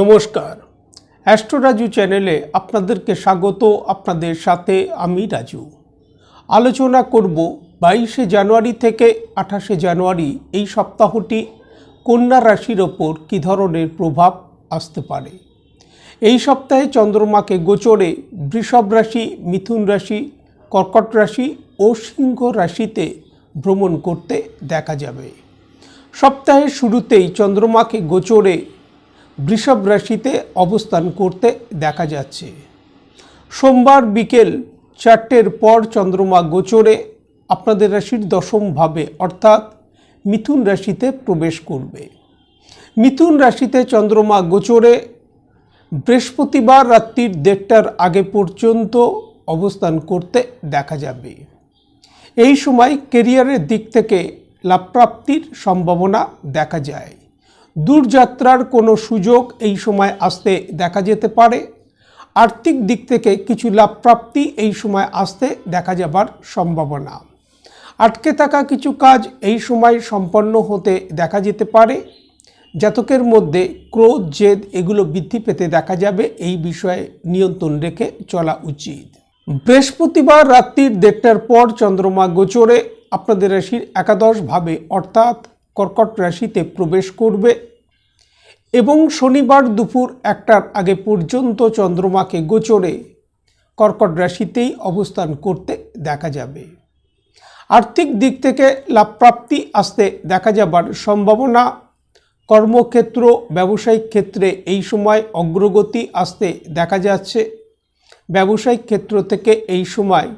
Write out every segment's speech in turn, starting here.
নমস্কার। অ্যাস্ট্রো রাজু চ্যানেলে আপনাদেরকে স্বাগত। আপনাদের সাথে আমি রাজু। আলোচনা করব বাইশে জানুয়ারি থেকে আঠাশে জানুয়ারি এই সপ্তাহটি কন্যা রাশির ওপর কী ধরনের প্রভাব আসতে পারে? এই সপ্তাহে চন্দ্রমাকে গোচরে বৃষভ রাশি, মিথুন রাশি, কর্কট রাশি ও সিংহ রাশিতে ভ্রমণ করতে দেখা যাবে। সপ্তাহের শুরুতেই চন্দ্রমাকে গোচরে বৃষভ রাশিতে অবস্থান করতে দেখা যাচ্ছে। সোমবার বিকেল চারটের পর চন্দ্রমা গোচরে আপনাদের রাশির দশম ভাবে অর্থাৎ মিথুন রাশিতে প্রবেশ করবে। মিথুন রাশিতে চন্দ্রমা গোচরে বৃহস্পতিবার রাত্রির দেড়টার আগে পর্যন্ত অবস্থান করতে দেখা যাবে। এই সময় কেরিয়ারের দিক থেকে লাভপ্রাপ্তির সম্ভাবনা দেখা যায়। দূরযাত্রার কোনো সুযোগ এই সময় আসতে দেখা যেতে পারে। আর্থিক দিক থেকে কিছু লাভপ্রাপ্তি এই সময় আসতে দেখা যাবার সম্ভাবনা। আটকে থাকা কিছু কাজ এই সময় সম্পন্ন হতে দেখা যেতে পারে। জাতকের মধ্যে ক্রোধ, জেদ এগুলো বৃদ্ধি পেতে দেখা যাবে। এই বিষয়ে নিয়ন্ত্রণ রেখে চলা উচিত। বৃহস্পতিবার রাত্রির দেড়টার পর চন্দ্রমা গোচরে আপনাদের রাশির একাদশ ভাবে, অর্থাৎ কর্কট রাশিতে প্রবেশ করবে এবং শনিবার দুপুর একটার আগে পর্যন্ত চন্দ্রমাকে গোচরে কর্কট রাশিতেই অবস্থান করতে দেখা যাবে। আর্থিক দিক থেকে লাভপ্রাপ্তি আসতে দেখা যাবার সম্ভাবনা, কর্মক্ষেত্র, ব্যবসায়িক ক্ষেত্রে এই সময় অগ্রগতি আসতে দেখা যাচ্ছে। ব্যবসায়িক ক্ষেত্র থেকে এই সময়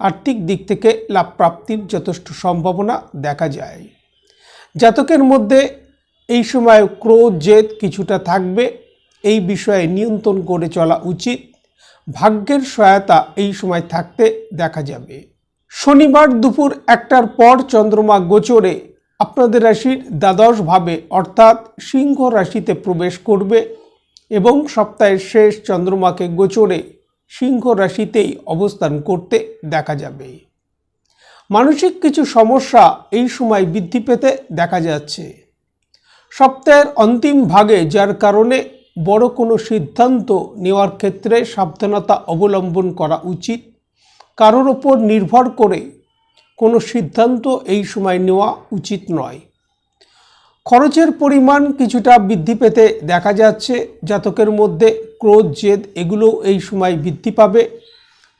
আর্থিক দিক থেকে লাভপ্রাপ্তির যথেষ্ট সম্ভাবনা দেখা যায়। জাতকের মধ্যে এই সময় ক্রোধ, জেদ কিছুটা থাকবে। এই বিষয়ে নিয়ন্ত্রণ করে চলা উচিত। ভাগ্যের সহায়তা এই সময় থাকতে দেখা যাবে। শনিবার দুপুর একটার পর চন্দ্রমা গোচরে আপনাদের রাশির দ্বাদশ ভাবে, অর্থাৎ সিংহ রাশিতে প্রবেশ করবে এবং সপ্তাহের শেষ চন্দ্রমাকে গোচরে সিংহ রাশিতেই অবস্থান করতে দেখা যাবে। মানসিক কিছু সমস্যা এই সময় বৃদ্ধি পেতে দেখা যাচ্ছে। সপ্তাহের অন্তিম ভাগে যার কারণে বড় কোনো সিদ্ধান্ত নেওয়ার ক্ষেত্রে সাবধানতা অবলম্বন করা উচিত। কারোর ওপর নির্ভর করে কোনো সিদ্ধান্ত এই সময় নেওয়া উচিত নয়। খরচের পরিমাণ কিছুটা বৃদ্ধি পেতে দেখা যাচ্ছে। জাতকের মধ্যে ক্রোধ, জেদ, এগুলো এই সময় বৃদ্ধি পাবে।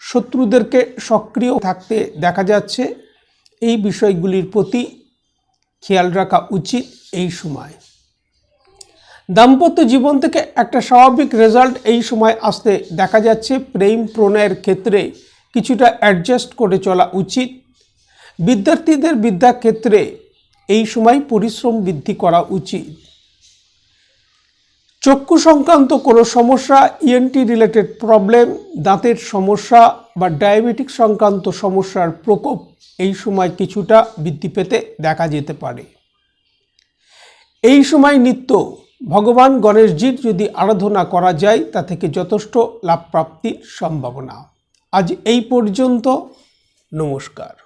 শত্রুদেরকে সক্রিয় থাকতে দেখা যাচ্ছে। এই বিষয়গুলির প্রতি খেয়াল রাখা উচিত এই সময়। দাম্পত্য জীবন থেকে একটা স্বাভাবিক রেজাল্ট এই সময় আসতে দেখা যাচ্ছে। প্রেম প্রণয়ের ক্ষেত্রে কিছুটা অ্যাডজাস্ট করে চলা উচিত। বিদ্যার্থীদের বিদ্যাক্ষেত্রে এই সময় পরিশ্রম বৃদ্ধি করা উচিত। চক্ষু সংক্রান্ত কোনো সমস্যা ইএনটি রিলেটেড প্রবলেম দাঁতের সমস্যা বা ডায়াবেটিক সংক্রান্ত সমস্যার প্রকোপ এই সময় কিছুটা বৃদ্ধি পেতে দেখা যেতে পারে। এই সময় নিত্য ভগবান গণেশজির যদি আরাধনা করা যায়, তা থেকে যথেষ্ট লাভ প্রাপ্তির সম্ভাবনা। আজ এই পর্যন্ত, নমস্কার।